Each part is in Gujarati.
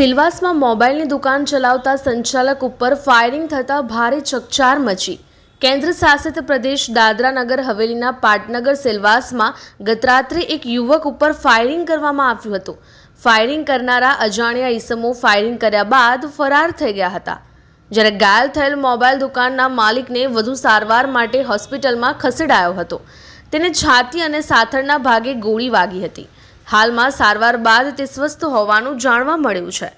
સિલવાસમાં મોબાઈલની દુકાન ચલાવતા સંચાલક ઉપર ફાયરિંગ થતાં ભારે ચકચાર મચી. કેન્દ્ર શાસિત પ્રદેશ દાદરા નગર હવેલીના પાટનગર સિલવાસમાં ગતરાત્રે એક યુવક ઉપર ફાયરિંગ કરવામાં આવ્યું હતું. ફાયરિંગ કરનારા અજાણ્યા ઈસમો ફાયરિંગ કર્યા બાદ ફરાર થઈ ગયા હતા. જ્યારે ઘાયલ થયેલ મોબાઈલ દુકાનના માલિકને વધુ સારવાર માટે હોસ્પિટલમાં ખસેડાયો હતો. તેને છાતી અને સાથળના ભાગે ગોળી વાગી હતી. હાલમાં સારવાર બાદ તે સ્વસ્થ હોવાનું જાણવા મળ્યું છે.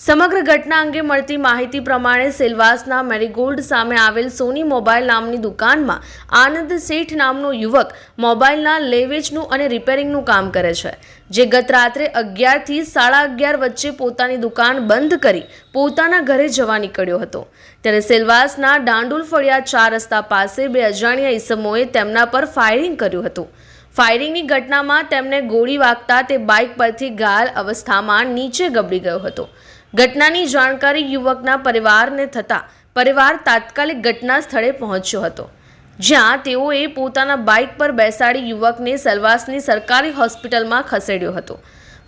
સમગ્ર ઘટના અંગે મળતી માહિતી પ્રમાણે સેલવાસના મેરીગોલ્ડ સામે આવેલ સોની મોબાઈલ નામની દુકાનમાં આનંદ શેઠ નામનો યુવક મોબાઈલના લેવેચનું અને રિપેરિંગનું કામ કરે છે, જે ગત રાત્રે અગિયારથી સાડા અગિયાર વચ્ચે પોતાની દુકાન બંધ કરી પોતાના ઘરે જવા નીકળ્યો હતો. ત્યારે સેલવાસના દાંડુલ ફળિયા ચાર રસ્તા પાસે બે અજાણ્યા ઈસમોએ તેમના પર ફાયરિંગ કર્યું હતું. ફાયરિંગની ઘટનામાં તેમને ગોળી વાગતા તે બાઇક પરથી ઘાયલ અવસ્થામાં નીચે ગબડી ગયો હતો. ઘટનાની જાણકારી યુવકના પરિવારને થતાં પરિવાર તાત્કાલિક ઘટના સ્થળે પહોંચ્યો હતો, જ્યાં તેઓએ પોતાના બાઇક પર બેસાડી યુવકને સલવાસની સરકારી હોસ્પિટલમાં ખસેડ્યો હતો.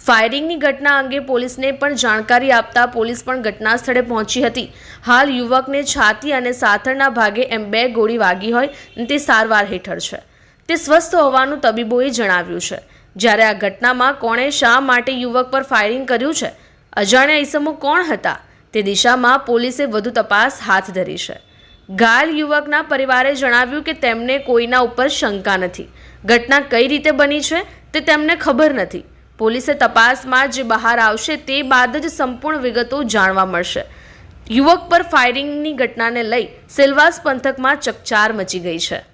ફાયરિંગની ઘટના અંગે પોલીસને પણ જાણકારી આપતા પોલીસ પણ ઘટના સ્થળે પહોંચી હતી. હાલ યુવકને છાતી અને સાથળના ભાગે એમ બે ગોળી વાગી હોય તે સારવાર હેઠળ છે. તે સ્વસ્થ હોવાનું તબીબોએ જણાવ્યું છે. જ્યારે આ ઘટનામાં કોણે શા માટે યુવક પર ફાયરિંગ કર્યું છે? અજાણ્યા ઈસમો કોણ હતા? તે દિશામાં પોલીસે વધુ તપાસ હાથ ધરી છે. ઘાયલ યુવકના પરિવારે જણાવ્યું કે તેમને કોઈના ઉપર શંકા નથી. ઘટના કઈ રીતે બની છે તે તેમને ખબર નથી. પોલીસે તપાસમાં જે બહાર આવશે તે બાદ જ સંપૂર્ણ વિગતો જાણવા મળશે. યુવક પર ફાયરિંગની ઘટનાને લઈ સિલવાસ પંથકમાં ચકચાર મચી ગઈ છે.